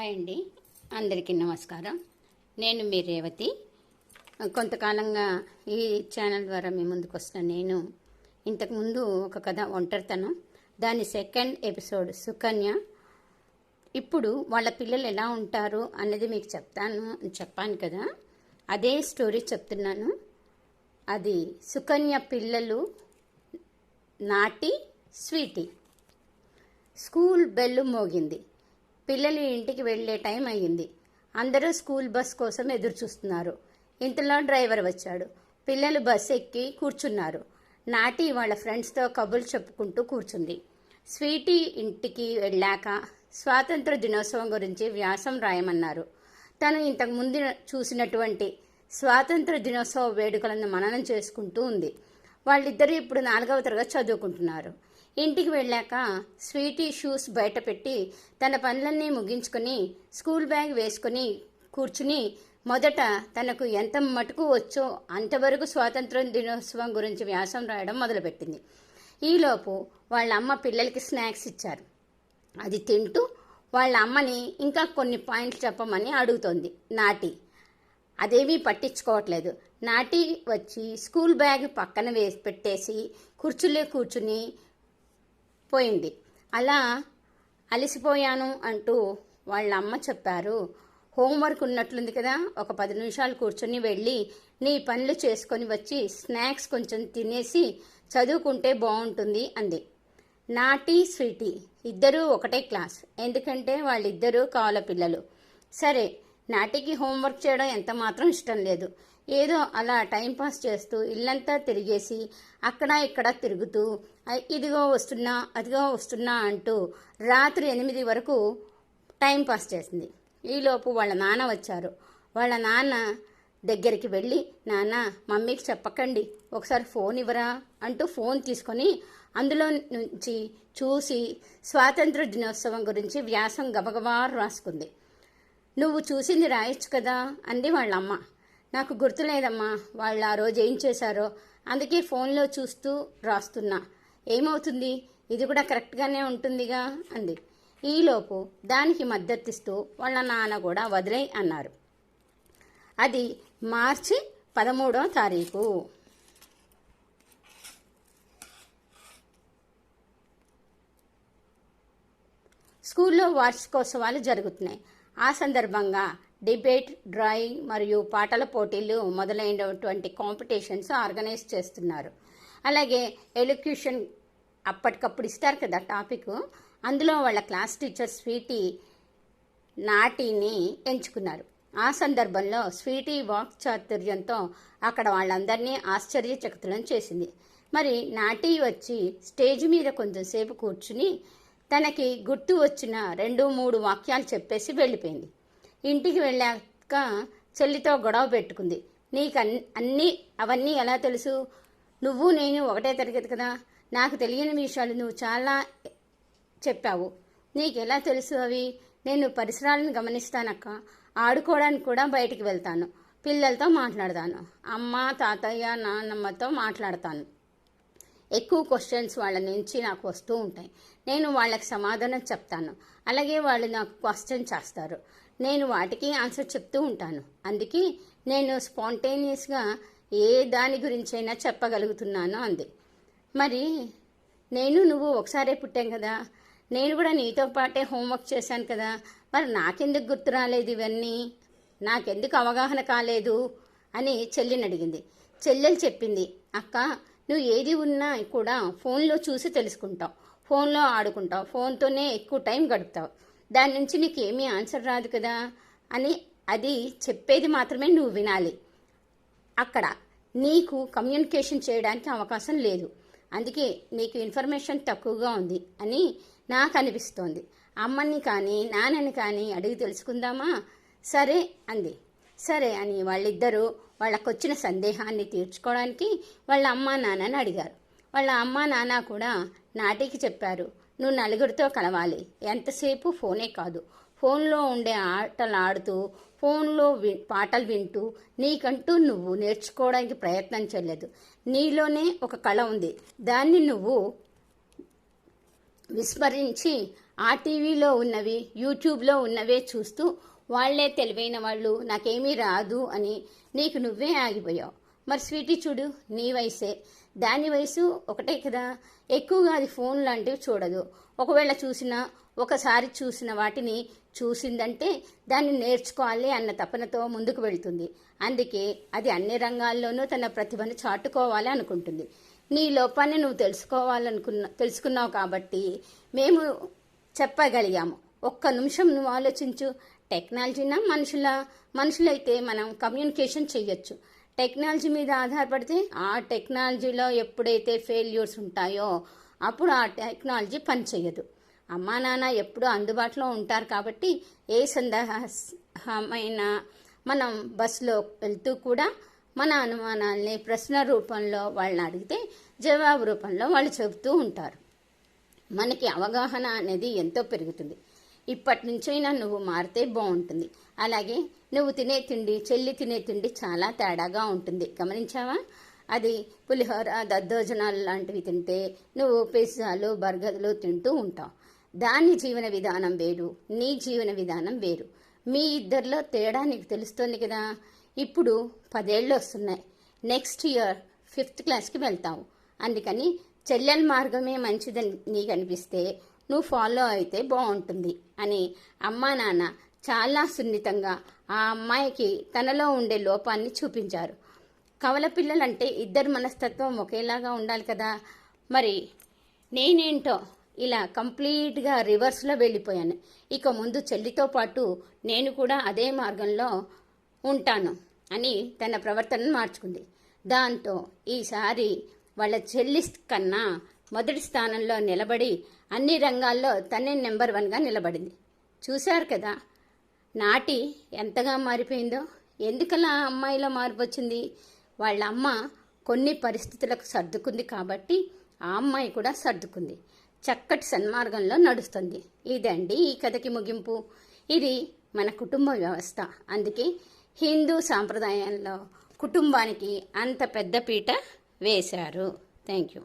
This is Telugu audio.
హాయ్ అండి. అందరికీ నమస్కారం. నేను మీ రేవతి. కొంతకాలంగా ఈ ఛానల్ ద్వారా మీ ముందుకు వస్తున్న నేను ఇంతకుముందు ఒక కథ ఒంటరితనం దాని సెకండ్ ఎపిసోడ్ సుకన్య. ఇప్పుడు వాళ్ళ పిల్లలు ఎలా ఉంటారు అన్నది మీకు చెప్తాను చెప్పాను కదా. అదే స్టోరీ చెప్తున్నాను. అది సుకన్య పిల్లలు నాటి స్వీటీ. స్కూల్ బెల్లు మోగింది. పిల్లలు ఇంటికి వెళ్ళే టైం అయ్యింది. అందరూ స్కూల్ బస్ కోసం ఎదురు చూస్తున్నారు ఇంతలో డ్రైవర్ వచ్చాడు. పిల్లలు బస్ ఎక్కి కూర్చున్నారు. నాటి వాళ్ళ ఫ్రెండ్స్తో కబుర్లు చెప్పుకుంటూ కూర్చుంది. స్వీటీ ఇంటికి వెళ్ళాక స్వాతంత్ర దినోత్సవం గురించి వ్యాసం రాయమన్నారు. తను ఇంతకు ముందు చూసినటువంటి స్వాతంత్ర దినోత్సవ వేడుకలను మననం చేసుకుంటూ ఉంది. వాళ్ళిద్దరూ ఇప్పుడు నాలుగవ తరగతి చదువుకుంటున్నారు. ఇంటికి వెళ్ళాక స్వీటీ షూస్ బయట పెట్టి తన పనులన్నీ ముగించుకొని స్కూల్ బ్యాగ్ వేసుకొని కూర్చుని మొదట తనకు ఎంత మటుకు వచ్చో అంతవరకు స్వాతంత్ర దినోత్సవం గురించి వ్యాసం రాయడం మొదలుపెట్టింది. ఈలోపు వాళ్ళ అమ్మ పిల్లలకి స్నాక్స్ ఇచ్చారు. అది తింటూ వాళ్ళ అమ్మని ఇంకా కొన్ని పాయింట్లు చెప్పమని అడుగుతోంది. నాటి అదేమీ పట్టించుకోవట్లేదు. నాటి వచ్చి స్కూల్ బ్యాగ్ పక్కన వేసి పెట్టేసి కుర్చీలో కూర్చుని పోయింది. అలా అలసిపోయాను అంటూ వాళ్ళ అమ్మ చెప్పారు. హోంవర్క్ ఉన్నట్లుంది కదా ఒక పది నిమిషాలు కూర్చొని వెళ్ళి నీ పనులు చేసుకొని వచ్చి స్నాక్స్ కొంచెం తినేసి చదువుకుంటే బాగుంటుంది అంది. నాటి స్వీటీ ఇద్దరూ ఒకటే క్లాస్ ఎందుకంటే వాళ్ళిద్దరూ కావాల పిల్లలు. సరే నాటికి హోంవర్క్ చేయడం ఎంత మాత్రం ఇష్టం లేదు. ఏదో అలా టైంపాస్ చేస్తూ ఇల్లంతా తిరిగేసి అక్కడ ఇక్కడ తిరుగుతూ ఇదిగో వస్తున్నా అదిగో వస్తున్నా అంటూ రాత్రి ఎనిమిది వరకు టైం పాస్ చేసింది. ఈలోపు వాళ్ళ నాన్న వచ్చారు. వాళ్ళ నాన్న దగ్గరికి వెళ్ళి నాన్న మమ్మీకి చెప్పకండి. ఒకసారి ఫోన్ ఇవ్వరా అంటూ ఫోన్ తీసుకొని అందులో నుంచి చూసి స్వాతంత్ర దినోత్సవం గురించి వ్యాసం గబగబా రాసుకుంది. నువ్వు చూసింది రాయొచ్చు కదా అంది వాళ్ళ అమ్మ నాకు గుర్తులేదమ్మా వాళ్ళు ఆ రోజు ఏం చేశారో. అందుకే ఫోన్లో చూస్తూ రాస్తున్నా. ఏమవుతుంది? ఇది కూడా కరెక్ట్గానే ఉంటుందిగా అంది. ఈలోపు దానికి మద్దతిస్తూ వాళ్ళ నాన్న కూడా వదిలే అన్నారు. అది మార్చి పదమూడో తారీఖు. స్కూల్లో వార్షికోత్సవాలు జరుగుతున్నాయి. ఆ సందర్భంగా డిబేట్ డ్రాయింగ్ మరియు పాటల పోటీలు మొదలైనటువంటి కాంపిటీషన్స్ ఆర్గనైజ్ చేస్తున్నారు. అలాగే ఎలిక్యూషన్ అప్పటికప్పుడు ఇస్తారు కదా టాపిక్. అందులో వాళ్ళ క్లాస్ టీచర్ స్వీటీ నాటిని ఎంచుకున్నారు. ఆ సందర్భంలో స్వీటీ వాక్ చాతుర్యంతో అక్కడ వాళ్ళందరినీ ఆశ్చర్యచకితులను చేసింది. మరి నాటి వచ్చి స్టేజ్ మీద కొంచెంసేపు కూర్చుని తనకి గుర్తు వచ్చిన రెండు మూడు వాక్యాలు చెప్పేసి వెళ్ళిపోయింది. ఇంటికి వెళ్ళాక చెల్లితో గొడవ పెట్టుకుంది. నీకు అన్ని అన్నీ అవన్నీ ఎలా తెలుసు? నువ్వు నేను ఒకటే తరగతి కదా? నాకు తెలియని విషయాలు నువ్వు చాలా చెప్పావు. నీకు ఎలా తెలుసు అవి? నేను పరిసరాలను గమనిస్తానక్క. ఆడుకోవడానికి కూడా బయటికి వెళ్తాను. పిల్లలతో మాట్లాడతాను. అమ్మ తాతయ్య నాన్నమ్మతో మాట్లాడతాను. ఎక్కువ క్వశ్చన్స్ వాళ్ళ నుంచి నాకు వస్తూ ఉంటాయి. నేను వాళ్ళకి సమాధానం చెప్తాను. అలాగే వాళ్ళు నాకు క్వశ్చన్ చేస్తారు. నేను వాటికి ఆన్సర్ చెప్తూ ఉంటాను. అందుకే నేను స్పాంటేనియస్గా ఏ దాని గురించైనా చెప్పగలుగుతున్నాను అంది. మరి నేను నువ్వు ఒకసారే పుట్టాం కదా. నేను కూడా నీతో పాటే హోంవర్క్ చేశాను కదా. మరి నాకెందుకు గుర్తు రాలేదు ఇవన్నీ? నాకెందుకు అవగాహన కాలేదు? అని చెల్లిని అడిగింది. చెల్లెలు చెప్పింది అక్క నువ్వు ఏది ఉన్నా కూడా ఫోన్లో చూసి తెలుసుకుంటావు. ఫోన్లో ఆడుకుంటావు. ఫోన్తోనే ఎక్కువ టైం గడుపుతావు. దాని నుంచి నీకు ఆన్సర్ రాదు కదా అని అది చెప్పేది మాత్రమే నువ్వు వినాలి. అక్కడ నీకు కమ్యూనికేషన్ చేయడానికి అవకాశం లేదు. అందుకే నీకు ఇన్ఫర్మేషన్ తక్కువగా ఉంది అని నాకు అనిపిస్తోంది. అమ్మని కానీ నాన్నని కానీ అడిగి తెలుసుకుందామా? సరే అంది. సరే అని వాళ్ళిద్దరూ వాళ్ళకొచ్చిన సందేహాన్ని తీర్చుకోవడానికి వాళ్ళ అమ్మా నాన్నని అడిగారు. వాళ్ళ అమ్మా నాన్న కూడా నాటికి చెప్పారు. నువ్వు నలుగురితో కలవాలి. ఎంతసేపు? ఫోనే కాదు. ఫోన్లో ఉండే ఆటలు ఆడుతూ ఫోన్లో వి పాటలు వింటూ నీకంటూ నువ్వు నేర్చుకోవడానికి ప్రయత్నం చేయలేదు. నీలోనే ఒక కళ ఉంది. దాన్ని నువ్వు విస్మరించి ఆ టీవీలో ఉన్నవి యూట్యూబ్లో ఉన్నవే చూస్తూ వాళ్ళే తెలివైన వాళ్ళు నాకేమీ రాదు అని నీకు నువ్వే ఆగిపోయావు. మరి స్వీటీ చూడు నీ వయసే. దాని వయసు ఒకటే కదా. ఎక్కువగా అది ఫోన్ లాంటివి చూడదు. ఒకవేళ చూసినా ఒకసారి చూసిన వాటిని చూసిందంటే దాన్ని నేర్చుకోవాలి అన్న తపనతో ముందుకు వెళ్తుంది. అందుకే అది అన్ని రంగాల్లోనూ తన ప్రతిభను చాటుకోవాలి అనుకుంటుంది. నీ లోపాన్ని నువ్వు తెలుసుకోవాలనుకున్న తెలుసుకున్నావు కాబట్టి మేము చెప్పగలిగాము. ఒక్క నిమిషం నువ్వు ఆలోచించు. టెక్నాలజీనా మనుషుల? మనుషులైతే మనం కమ్యూనికేషన్ చేయొచ్చు టెక్నాలజీ మీద ఆధారపడితే ఆ టెక్నాలజీలో ఎప్పుడైతే ఫెయిల్యూర్స్ ఉంటాయో అప్పుడు ఆ టెక్నాలజీ పనిచేయదు. అమ్మా నాన్న ఎప్పుడూ అందుబాటులో ఉంటారు కాబట్టి ఏ సందేహమైన మనం బస్సులో వెళ్తూ కూడా మన అనుమానాల్ని ప్రశ్న రూపంలో వాళ్ళని అడిగితే జవాబు రూపంలో వాళ్ళు చెబుతూ ఉంటారు. మనకి అవగాహన అనేది ఎంతో పెరుగుతుంది. ఇప్పటి నుంచైనా నువ్వు మారితే బాగుంటుంది అలాగే నువ్వు తినే తిండి చెల్లి తినే తిండి చాలా తేడాగా ఉంటుంది. గమనించావా? అది పులిహోర దద్దోజనాలు లాంటివి తింటే నువ్వు పిజ్జాలు బర్గర్లు తింటూ ఉంటావు. దాని జీవన విధానం వేరు నీ జీవన విధానం వేరు. మీ ఇద్దరిలో తేడా నీకు తెలుస్తుంది కదా? ఇప్పుడు పదేళ్ళు వస్తున్నాయి. నెక్స్ట్ ఇయర్ ఫిఫ్త్ క్లాస్కి వెళ్తావు. అందుకని చెల్లెల మార్గమే మంచిదని నీకు అనిపిస్తే నువ్వు ఫాలో అయితే బాగుంటుంది అని అమ్మా నాన్న చాలా సున్నితంగా ఆ అమ్మాయికి తనలో ఉండే లోపాన్ని చూపించారు. కవల పిల్లలంటే ఇద్దరు మనస్తత్వం ఒకేలాగా ఉండాలి కదా? మరి నేనేంటో ఇలా కంప్లీట్గా రివర్స్లో వెళ్ళిపోయాను. ఇక ముందు చెల్లితో పాటు నేను కూడా అదే మార్గంలో ఉంటాను అని తన ప్రవర్తనను మార్చుకుంది. దాంతో ఈసారి వాళ్ళ చెల్లి కన్నా మొదటి స్థానంలో నిలబడి అన్ని రంగాల్లో తనే నెంబర్ వన్గా నిలబడింది. చూశారు కదా నాటి ఎంతగా మారిపోయిందో ఎందుకలా ఆ అమ్మాయిలో మార్పు వచ్చింది? వాళ్ళ అమ్మ కొన్ని పరిస్థితులకు సర్దుకుంది కాబట్టి ఆ అమ్మాయి కూడా సర్దుకుంది. చక్కటి సన్మార్గంలో నడుస్తుంది. ఇదండి ఈ కథకి ముగింపు. ఇది మన కుటుంబ వ్యవస్థ. అందుకే హిందూ సాంప్రదాయంలో కుటుంబానికి అంత పెద్ద పీట వేశారు. Thank you.